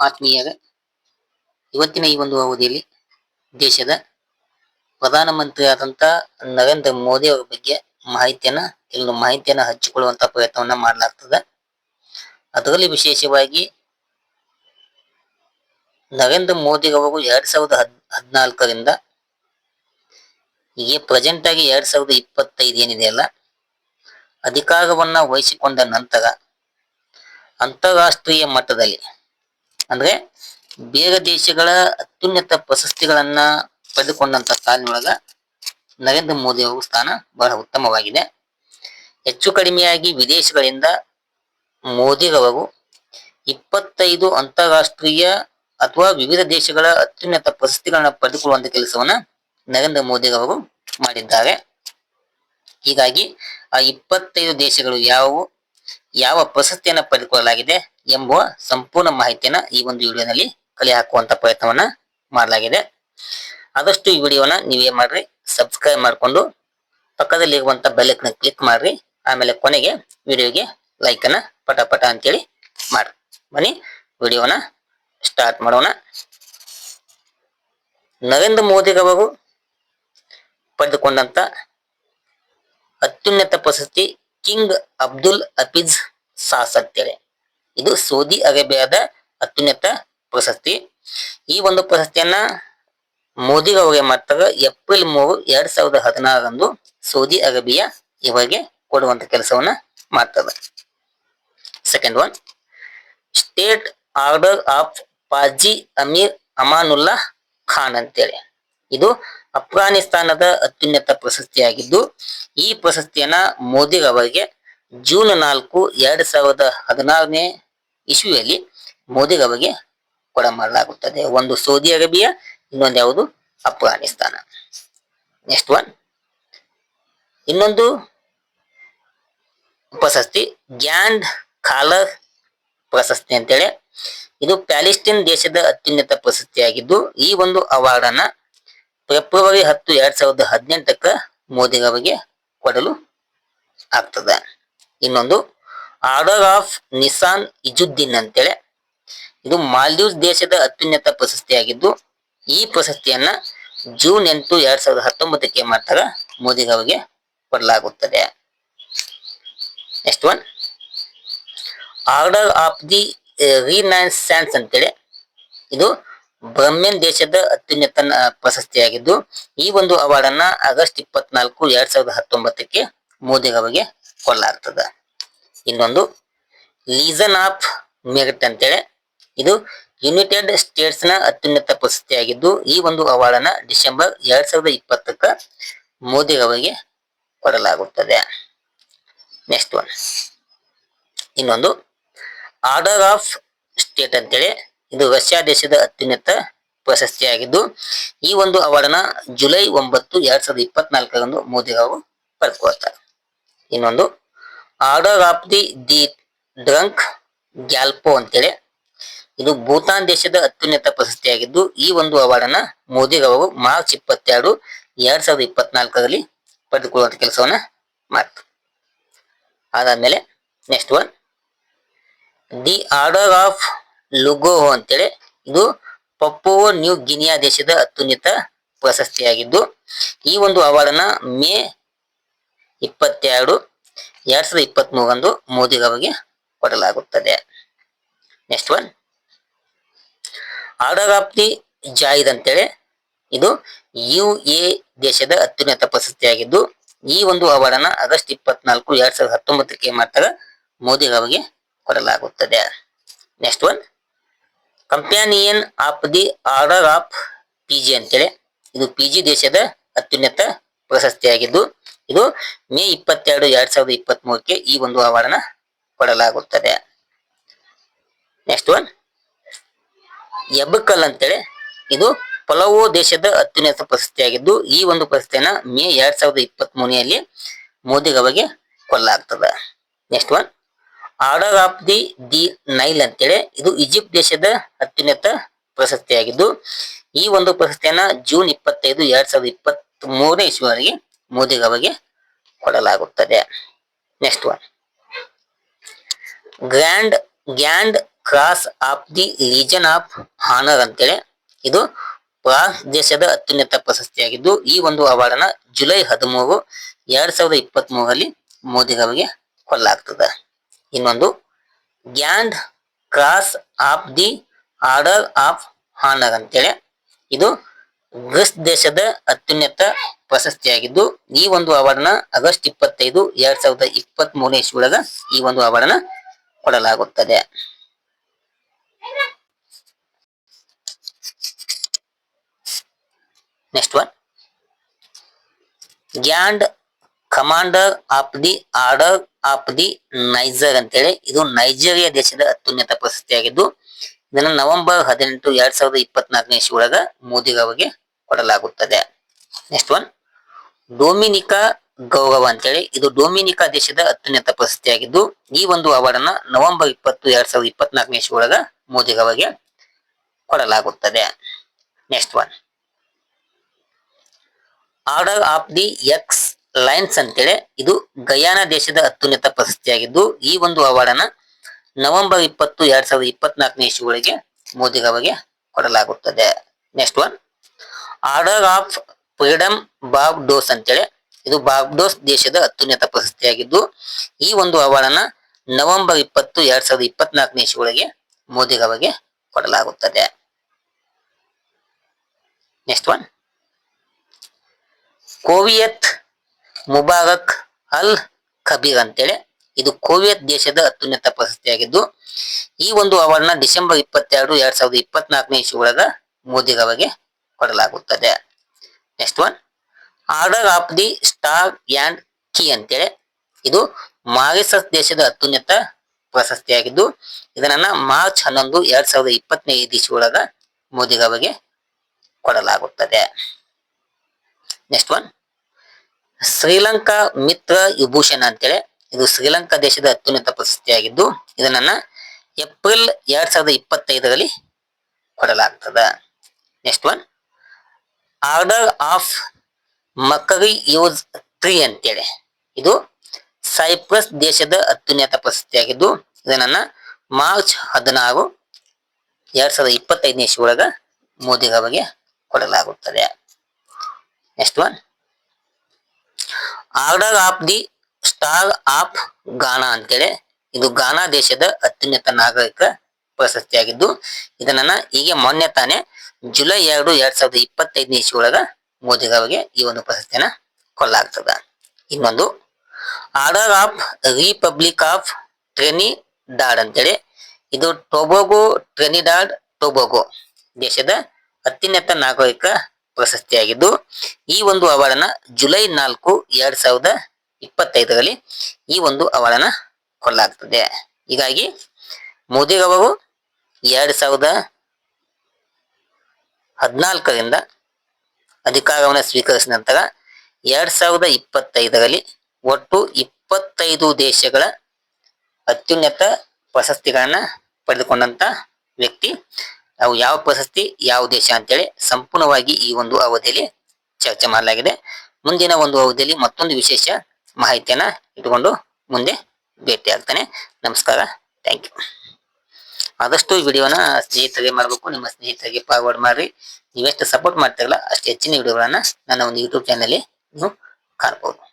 ಆತ್ಮೀಯರೇ ಇವತ್ತಿನ ಈ ಒಂದು ಅವಧಿಯಲ್ಲಿ ದೇಶದ ಪ್ರಧಾನಮಂತ್ರಿ ಆದಂತ ನರೇಂದ್ರ ಮೋದಿ ಅವರ ಬಗ್ಗೆ ಮಾಹಿತಿಯನ್ನ ಕೆಲವು ಮಾಹಿತಿಯನ್ನ ಹಚ್ಚಿಕೊಳ್ಳುವಂತ ಪ್ರಯತ್ನವನ್ನ ಮಾಡಲಾಗ್ತದೆ. ಅದರಲ್ಲಿ ವಿಶೇಷವಾಗಿ ನರೇಂದ್ರ ಮೋದಿ ಅವರು ಎರಡ್ ಸಾವಿರದ ಹದ್, ಹದಿನಾಲ್ಕರಿಂದ ಈಗ ಪ್ರೆಸೆಂಟ್ ಆಗಿ ಎರಡ್ ಸಾವಿರದ ಇಪ್ಪತ್ತೈದು ಏನಿದೆಯಲ್ಲ ಅಧಿಕಾರವನ್ನ ವಹಿಸಿಕೊಂಡ ನಂತರ ಅಂತಾರಾಷ್ಟ್ರೀಯ ಮಟ್ಟದಲ್ಲಿ ಅಂದ್ರೆ ಬೇರೆ ದೇಶಗಳ ಅತ್ಯುನ್ನತ ಪ್ರಶಸ್ತಿಗಳನ್ನ ಪಡೆದುಕೊಂಡಂತ ಸಾಲಿನೊಳಗ ನರೇಂದ್ರ ಮೋದಿ ಅವರ ಸ್ಥಾನ ಬಹಳ ಉತ್ತಮವಾಗಿದೆ. ಹೆಚ್ಚು ಕಡಿಮೆಯಾಗಿ ವಿದೇಶಗಳಿಂದ ಮೋದಿರವರು ಇಪ್ಪತ್ತೈದು ಅಂತಾರಾಷ್ಟ್ರೀಯ ಅಥವಾ ವಿವಿಧ ದೇಶಗಳ ಅತ್ಯುನ್ನತ ಪ್ರಶಸ್ತಿಗಳನ್ನ ಪಡೆದುಕೊಳ್ಳುವಂತ ಕೆಲಸವನ್ನ ನರೇಂದ್ರ ಮೋದಿ ಅವರು ಮಾಡಿದ್ದಾರೆ. ಹೀಗಾಗಿ ಆ ಇಪ್ಪತ್ತೈದು ದೇಶಗಳು ಯಾವುವು? ಯಾವ ಪ್ರಶಸ್ತಿಯನ್ನು ಪಡೆದುಕೊಳ್ಳಲಾಗಿದೆ ಎಂಬುವ ಸಂಪೂರ್ಣ ಮಾಹಿತಿಯನ್ನ ಈ ಒಂದು ವಿಡಿಯೋನಲ್ಲಿ ಕಲೆ ಹಾಕುವಂತ ಪ್ರಯತ್ನವನ್ನ ಮಾಡಲಾಗಿದೆ. ಆದಷ್ಟು ಈ ವಿಡಿಯೋನ ನೀವೇ ಮಾಡ್ರಿ ಸಬ್ಸ್ಕ್ರೈಬ್ ಮಾಡಿಕೊಂಡು ಪಕ್ಕದಲ್ಲಿ ಇರುವಂತ ಬೆಲ್ಲಕ್ನ ಕ್ಲಿಕ್ ಮಾಡ್ರಿ, ಆಮೇಲೆ ಕೊನೆಗೆ ವಿಡಿಯೋಗೆ ಲೈಕ್ ಅನ್ನ ಪಟ ಪಟ ಅಂತೇಳಿ ಮಾಡ್ರಿ. ಬನ್ನಿ ವಿಡಿಯೋನ ಸ್ಟಾರ್ಟ್ ಮಾಡೋಣ. ನರೇಂದ್ರ ಮೋದಿರವರು ಪಡೆದುಕೊಂಡಂತ ಅತ್ಯುನ್ನತ ಪ್ರಶಸ್ತಿ ಕಿಂಗ್ ಅಬ್ದುಲ್ ಅಪಿಜ್ ಸಾಸತ್ಯರೆ ಇದು ಸೌದಿ ಅರೇಬಿಯಾದ ಅತ್ಯುನ್ನತ ಪ್ರಶಸ್ತಿ. ಈ ಒಂದು ಪ್ರಶಸ್ತಿಯನ್ನ ಮೋದಿ ಅವರಿಗೆ ಮಾಡ್ತಾರೆ. ಏಪ್ರಿಲ್ ಮೂರು, ಎರಡ್ ಸಾವಿರದ ಹದಿನಾರರಂದು ಸೌದಿ ಅರೇಬಿಯಾ ಇವರಿಗೆ ಕೊಡುವಂತ ಕೆಲಸವನ್ನ ಮಾಡ್ತದೆ. Second one state order of Ghazi Amir Amanullah Khan ಅಂತೇಳಿ. ಇದು ಅಫ್ಘಾನಿಸ್ತಾನದ ಅತ್ಯುನ್ನತ ಪ್ರಶಸ್ತಿಯಾಗಿದ್ದು, ಈ ಪ್ರಶಸ್ತಿಯನ್ನ ಮೋದಿ ಅವರಿಗೆ ಜೂನ್ ನಾಲ್ಕು, ಎರಡ್ ಸಾವಿರದ ಹದಿನಾರನೇ ಇಸ್ವಿಯಲ್ಲಿ ಮೋದಿ ಅವರಿಗೆ ಕೊಡಮಾಡಲಾಗುತ್ತದೆ. ಒಂದು ಸೌದಿ ಅರೇಬಿಯಾ, ಇನ್ನೊಂದು ಯಾವುದು? ಅಫ್ಘಾನಿಸ್ತಾನ. ನೆಕ್ಸ್ಟ್ ಒನ್ ಇನ್ನೊಂದು ಪ್ರಶಸ್ತಿ, ಗ್ಯಾಂಡ್ ಖಾಲರ್ ಪ್ರಶಸ್ತಿ ಅಂತೇಳಿ. ಇದು ಪ್ಯಾಲಿಸ್ಟೀನ್ ದೇಶದ ಅತ್ಯುನ್ನತ ಪ್ರಶಸ್ತಿಯಾಗಿದ್ದು, ಈ ಒಂದು ಅವಾರ್ಡ್ ಅನ್ನ ಫೆಬ್ರವರಿ ಹತ್ತು ಎರಡ್ ಸಾವಿರದ ಹದಿನೆಂಟಕ್ಕ ಮೋದಿ ಅವರಿಗೆ ಕೊಡಲು ಆಗ್ತದೆ. ಇನ್ನೊಂದು, ಆರ್ಡರ್ ಆಫ್ ನಿಸಾನ್ ಇಜುದ್ದೀನ್ ಅಂತೇಳಿ. ಇದು ಮಾಲ್ದೀವ್ಸ್ ದೇಶದ ಅತ್ಯುನ್ನತ ಪ್ರಶಸ್ತಿಯಾಗಿದ್ದು, ಈ ಪ್ರಶಸ್ತಿಯನ್ನ ಜೂನ್ ಎಂಟು ಎರಡ್ ಸಾವಿರದ ಹತ್ತೊಂಬತ್ತಕ್ಕೆ ಮಾತ್ರ ಮೋದಿ ಅವರಿಗೆ ಕೊಡಲಾಗುತ್ತದೆ. Next one order of the renaissance ಅಂತೇಳಿ. ಇದು ಬ್ರಹ್ಮೆನ್ ದೇಶದ ಅತ್ಯುನ್ನತ ಪ್ರಶಸ್ತಿಯಾಗಿದ್ದು, ಈ ಒಂದು ಅವಾರ್ಡ್ ಅನ್ನ ಆಗಸ್ಟ್ ಇಪ್ಪತ್ನಾಲ್ಕು, ಎರಡ್ ಸಾವಿರದ ಹತ್ತೊಂಬತ್ತಕ್ಕೆ ಮೋದಿ ಅವರಿಗೆ ಕೊಡಲಾಗ್ತದೆ. ಇನ್ನೊಂದು, ಲೀಸನ್ ಆಫ್ ಮೆರಿಟ್ ಅಂತೇಳಿ. ಇದು ಯುನೈಟೆಡ್ ಸ್ಟೇಟ್ಸ್ನ ಅತ್ಯುನ್ನತ ಪ್ರಶಸ್ತಿಯಾಗಿದ್ದು, ಈ ಒಂದು ಅವಾರ್ಡ್ ಅನ್ನ ಡಿಸೆಂಬರ್ ಎರಡ್ ಸಾವಿರದ ಇಪ್ಪತ್ತಕ್ಕ ಮೋದಿ ಅವರಿಗೆ ಕೊಡಲಾಗುತ್ತದೆ. Next one. ಇನ್ನೊಂದು, ಆರ್ಡರ್ ಆಫ್ ಸ್ಟೇಟ್ ಅಂತೇಳಿ. ಇದು ರಷ್ಯಾ ದೇಶದ ಅತ್ಯುನ್ನತ ಪ್ರಶಸ್ತಿಯಾಗಿದ್ದು, ಈ ಒಂದು ಅವಾರ್ಡ್ನ ಜುಲೈ ಒಂಬತ್ತು, ಎರಡ್ ಸಾವಿರದ ಇಪ್ಪತ್ನಾಲ್ಕರಂದು ಮೋದಿ ಅವರು ಪಡೆದುಕೊಳ್ತಾರೆ ಇನ್ನೊಂದು, order of the the Druk Gyalpo ಅಂತೇಳಿ. ಇದು ಭೂತಾನ್ ದೇಶದ ಅತ್ಯುನ್ನತ ಪ್ರಶಸ್ತಿಯಾಗಿದ್ದು, ಈ ಒಂದು ಅವಾರ್ಡನ್ನ ಮೋದಿ ಅವರು ಮಾರ್ಚ್ ಇಪ್ಪತ್ತೆರಡು, ಎರಡ್ ಸಾವಿರದ ಇಪ್ಪತ್ನಾಲ್ಕರಲ್ಲಿ ಪಡೆದುಕೊಳ್ಳುವಂತ ಕೆಲಸವನ್ನ ಮಾಡ್ತಾರೆ. ಅದಾದ್ಮೇಲೆ next one the order of Logohu ಅಂತೇಳಿ. ಇದು ಪಪ್ಪುವೋ ನ್ಯೂ ಗಿನಿಯಾ ದೇಶದ ಅತ್ಯುನ್ನತ ಪ್ರಶಸ್ತಿಯಾಗಿದ್ದು, ಈ ಒಂದು ಅವಾರ್ಡನ್ನ ಮೇ ಇಪ್ಪತ್ತೆರಡು, ಎರಡ್ ಸಾವಿರದ ಇಪ್ಪತ್ತ್ ಮೂರಂದು ಮೋದಿ ಅವರಿಗೆ ಕೊಡಲಾಗುತ್ತದೆ. Next one order of the Zayed ಅಂತೇಳಿ. ಇದು ಯು ಎ ದೇಶದ ಅತ್ಯುನ್ನತ ಪ್ರಶಸ್ತಿಯಾಗಿದ್ದು, ಈ ಒಂದು ಅವಾರ್ಡನ್ನ ಆಗಸ್ಟ್ ಇಪ್ಪತ್ನಾಲ್ಕು, ಎರಡ್ ಸಾವಿರದ ಹತ್ತೊಂಬತ್ತಕ್ಕೆ ಮಾತ್ರ ಮೋದಿ ಅವರಿಗೆ ಕೊಡಲಾಗುತ್ತದೆ. Next one companion of the order of Fiji ಅಂತೇಳಿ. ಇದು ಪಿ ಜಿ ದೇಶದ ಅತ್ಯುನ್ನತ ಪ್ರಶಸ್ತಿಯಾಗಿದ್ದು, ಇದು ಮೇ ಇಪ್ಪತ್ತೆರಡು ಎರಡ್ ಸಾವಿರದ ಇಪ್ಪತ್ತ್ ಮೂರಕ್ಕೆ ಈ ಒಂದು ಅವಾರ್ಡನ್ನ ಕೊಡಲಾಗುತ್ತದೆ. ನೆಕ್ಸ್ಟ್ ಒನ್ ಎಬ್ಬಕಲ್ ಅಂತೇಳಿ. ಇದು ಪಲವೋ ದೇಶದ ಅತ್ಯುನ್ನತ ಪ್ರಶಸ್ತಿಯಾಗಿದ್ದು, ಈ ಒಂದು ಪ್ರಶಸ್ತಿಯನ್ನ ಮೇ ಎರಡ್ ಸಾವಿರದ ಇಪ್ಪತ್ತ್ ಮೂರನೆಯಲ್ಲಿ ಮೋದಿಗವಾಗಿ ಕೊಡಲಾಗ್ತದೆ. Next one order of the the Nile ಅಂತೇಳಿ ಇದು ಈಜಿಪ್ಟ್ ದೇಶದ ಅತ್ಯುನ್ನತ ಪ್ರಶಸ್ತಿಯಾಗಿದ್ದು, ಈ ಒಂದು ಪ್ರಶಸ್ತಿಯನ್ನ ಜೂನ್ ಇಪ್ಪತ್ತೈದು ಎರಡ್ ಸಾವಿರದ ಇಪ್ಪತ್ತ್ ಮೂರನೇ ಇಸ್ವಿವರೆಗೆ ಮೋದಿಗವರಿಗೆ ಕೊಡಲಾಗುತ್ತದೆ. Next one grand grand cross of the legion of honour ಅಂತೇಳಿ ಇದು ಫ್ರಾನ್ಸ್ ದೇಶದ ಅತ್ಯುನ್ನತ ಪ್ರಶಸ್ತಿಯಾಗಿದ್ದು, ಈ ಒಂದು ಅವಾರ್ಡನ್ನ ಜುಲೈ ಹದಿಮೂರು ಎರಡ್ ಸಾವಿರದ ಇಪ್ಪತ್ತ್ ಮೂರರಲ್ಲಿ ಮೋದಿಗವರಿಗೆ ಕೊಡಲಾಗ್ತದೆ. ಇನ್ನೊಂದು grand cross of the order of honour ಅಂತೇಳಿ. ಇದು ಗ್ರೀಸ್ ದೇಶದ ಅತ್ಯುನ್ನತ ಪ್ರಶಸ್ತಿಯಾಗಿದ್ದು, ಈ ಒಂದು ಅವಾರ್ಡ್ನ ಆಗಸ್ಟ್ ಇಪ್ಪತ್ತೈದು, ಎರಡ್ ಸಾವಿರದ ಇಪ್ಪತ್ತ್ ಮೂರನೇ ಇಸ್ವಿಯೊಳಗ ಈ ಒಂದು ಅವಾರ್ಡ್ನ ಕೊಡಲಾಗುತ್ತದೆ. Next one grand commander of the order of the Niger ಅಂತೇಳಿ. ಇದು ನೈಜೀರಿಯಾ ದೇಶದ ಅತ್ಯುನ್ನತ ಪ್ರಶಸ್ತಿಯಾಗಿದ್ದು, ಇದನ್ನು ನವೆಂಬರ್ ಹದಿನೆಂಟು ಎರಡ್ ಸಾವಿರದ ಇಪ್ಪತ್ನಾಲ್ಕನೇ ಇಸ್ವಿಯೊಳಗ ಮೋದಿರವರಿಗೆ ಕೊಡಲಾಗುತ್ತದೆ. ನೆಕ್ಸ್ಟ್ ಒನ್ ಡೊಮಿನಿಕಾ ಗೌರವ ಅಂತೇಳಿ. ಇದು ಡೊಮಿನಿಕಾ ದೇಶದ ಅತ್ಯುನ್ನತ ಪ್ರಶಸ್ತಿಯಾಗಿದ್ದು, ಈ ಒಂದು ಅವಾರ್ಡ್ ಅನ್ನ ನವೆಂಬರ್ ಇಪ್ಪತ್ತು ಎರಡ್ ಸಾವಿರದ ಇಪ್ಪತ್ನಾಲ್ಕನೇ ಇಸ್ವಿಯೊಳಗ ಮೋದಿರವರಿಗೆ ಕೊಡಲಾಗುತ್ತದೆ. Next one order of the excellence ಅಂತೇಳಿ, ಇದು ಗಯಾನ ದೇಶದ ಅತ್ಯುನ್ನತ ಪ್ರಶಸ್ತಿಯಾಗಿದ್ದು, ಈ ಒಂದು ಅವಾರ್ಡ್ ಅನ್ನ ನವೆಂಬರ್ ಇಪ್ಪತ್ತು, ಎರಡ್ ಸಾವಿರದ ಇಪ್ಪತ್ನಾಲ್ಕನೇ ಇಸ್ವಿಗಳಿಗೆ ಮೋದಿರವರಿಗೆ ಕೊಡಲಾಗುತ್ತದೆ. Next one order of freedom dose ಅಂತೇಳಿ, ಇದು ಬಾರ್ಬಡೋಸ್ ದೇಶದ ಅತ್ಯುನ್ನತ ಪ್ರಶಸ್ತಿಯಾಗಿದ್ದು, ಈ ಒಂದು ಅವಾರ್ಡ್ ಅನ್ನ ನವೆಂಬರ್ ಇಪ್ಪತ್ತು, ಎರಡ್ ಸಾವಿರದ ಇಪ್ಪತ್ನಾಲ್ಕನೇ ಇಸ್ವಿಗಳಿಗೆ ಮೋದಿರವರಿಗೆ ಕೊಡಲಾಗುತ್ತದೆ. ನೆಕ್ಸ್ಟ್ ಒನ್ ಕೋವಿಯತ್ ಮುಬಾರಕ್ ಅಲ್ ಕಬೀರ್ ಅಂತೇಳಿ. ಇದು ಕೋವಿಯತ್ ದೇಶದ ಅತ್ಯುನ್ನತ ಪ್ರಶಸ್ತಿಯಾಗಿದ್ದು, ಈ ಒಂದು ಅವಾರ್ಡ್ನ ಡಿಸೆಂಬರ್ ಇಪ್ಪತ್ತೆರಡು ಎರಡ್ ಸಾವಿರದ ಇಪ್ಪತ್ನಾಲ್ಕನೇ ಇಸ್ವಿಯೊಳಗ ಮೋದಿರವರಿಗೆ ಕೊಡಲಾಗುತ್ತದೆ. Next one order of the star and key ಅಂತೇಳಿ. ಇದು ಮಾರಿಸಸ್ ದೇಶದ ಅತ್ಯುನ್ನತ ಪ್ರಶಸ್ತಿಯಾಗಿದ್ದು ಇದನ್ನ ಮಾರ್ಚ್ ಹನ್ನೊಂದು ಎರಡ್ ಸಾವಿರದ ಇಸ್ವಿಯೊಳಗ ಮೋದಿರವರಿಗೆ ಕೊಡಲಾಗುತ್ತದೆ. ನೆಕ್ಸ್ಟ್ ಒನ್ ಶ್ರೀಲಂಕಾ ಮಿತ್ರ ವಿಭೂಷಣ ಅಂತೇಳಿ. ಇದು ಶ್ರೀಲಂಕಾ ದೇಶದ ಅತ್ಯುನ್ನತ ಪ್ರಶಸ್ತಿಯಾಗಿದ್ದು ಇದನ್ನ ಏಪ್ರಿಲ್ ಎರಡ್ ಸಾವಿರದ ಇಪ್ಪತ್ತೈದರಲ್ಲಿ ಕೊಡಲಾಗ್ತದ. Next one order of Makarios three ಅಂತೇಳಿ. ಇದು ಸೈಪ್ರಸ್ ದೇಶದ ಅತ್ಯುನ್ನತ ಪ್ರಶಸ್ತಿಯಾಗಿದ್ದು ಇದನ್ನ ಮಾರ್ಚ್ ಹದಿನಾರು ಎರಡ್ ಸಾವಿರದ ಇಪ್ಪತ್ತೈದನೇ ಮೋದಿಗಳ ಮೋದಿರವರಿಗೆ ಕೊಡಲಾಗುತ್ತದೆ. Next one order of the star of Ghana ಅಂತೇಳಿ. ಇದು ಗಾನಾ ದೇಶದ ಅತ್ಯುನ್ನತ ನಾಗರಿಕ ಪ್ರಶಸ್ತಿಯಾಗಿದ್ದು ಇದನ್ನ ಹೀಗೆ ಮೊನ್ನೆ ತಾನೇ ಜುಲೈ ಎರಡು, ಎರಡ್ ಸಾವಿರದ ಇಪ್ಪತ್ತೈದನೇ ಇಸ್ವಿಯೊಳಗ ಮೋದಿರವರಿಗೆ ಈ ಒಂದು ಪ್ರಶಸ್ತಿಯನ್ನ ಕೊಲ್ಲಾಗ್ತದ ಇನ್ನೊಂದು, order of republic of Trinidad ಅಂತೇಳಿ. ಇದು ಟೊಬೋಗೋ ಟ್ರೆನಿ ಡಾಡ್ ಟೊಬೋಗೋ ದೇಶದ ಅತ್ಯುನ್ನತ ನಾಗರಿಕ ಪ್ರಶಸ್ತಿಯಾಗಿದ್ದು ಈ ಒಂದು ಅವಾರ್ಡನ್ನ ಜುಲೈ ನಾಲ್ಕು ಎರಡ್ ಸಾವಿರದ ಇಪ್ಪತ್ತೈದರಲ್ಲಿ ಈ ಒಂದು ಅವಾರ್ಡನ್ನ ಕೊಡಲಾಗ್ತದೆ. ಹೀಗಾಗಿ ಮೋದಿರವರು ಎರಡ್ ಸಾವಿರದ ಹದಿನಾಲ್ಕರಿಂದ ಅಧಿಕಾರವನ್ನು ಸ್ವೀಕರಿಸಿದ ನಂತರ ಎರಡ್ ಸಾವಿರದ ಇಪ್ಪತ್ತೈದರಲ್ಲಿ ಒಟ್ಟು ಇಪ್ಪತ್ತೈದು ದೇಶಗಳ ಅತ್ಯುನ್ನತ ಪ್ರಶಸ್ತಿಗಳನ್ನ ಪಡೆದುಕೊಂಡಂತ ವ್ಯಕ್ತಿ ಅವು ಯಾವ ಪ್ರಶಸ್ತಿ, ಯಾವ ದೇಶ ಅಂತೇಳಿ ಸಂಪೂರ್ಣವಾಗಿ ಈ ಒಂದು ಅವಧಿಯಲ್ಲಿ ಚರ್ಚೆ ಮಾಡಲಾಗಿದೆ. ಮುಂದಿನ ಒಂದು ಅವಧಿಯಲ್ಲಿ ಮತ್ತೊಂದು ವಿಶೇಷ ಮಾಹಿತಿಯನ್ನ ಇಟ್ಟುಕೊಂಡು ಮುಂದೆ ಭೇಟಿ ಆಗ್ತಾನೆ. ನಮಸ್ಕಾರ. ಥ್ಯಾಂಕ್ ಯು ಆದಷ್ಟು ವಿಡಿಯೋನ ಸ್ನೇಹಿತರಿಗೆ ಮಾಡಬೇಕು. ನಿಮ್ಮ ಸ್ನೇಹಿತರಿಗೆ ಫಾರ್ವರ್ಡ್ ಮಾಡಿ ನೀವೆಷ್ಟು ಸಪೋರ್ಟ್ ಮಾಡ್ತಿರಲ್ಲ ಅಷ್ಟು ಹೆಚ್ಚಿನ ವಿಡಿಯೋಗಳನ್ನ ನನ್ನ ಒಂದು ಯೂಟ್ಯೂಬ್ ಚಾನಲ್ ನೀವು ಕಾಣಬಹುದು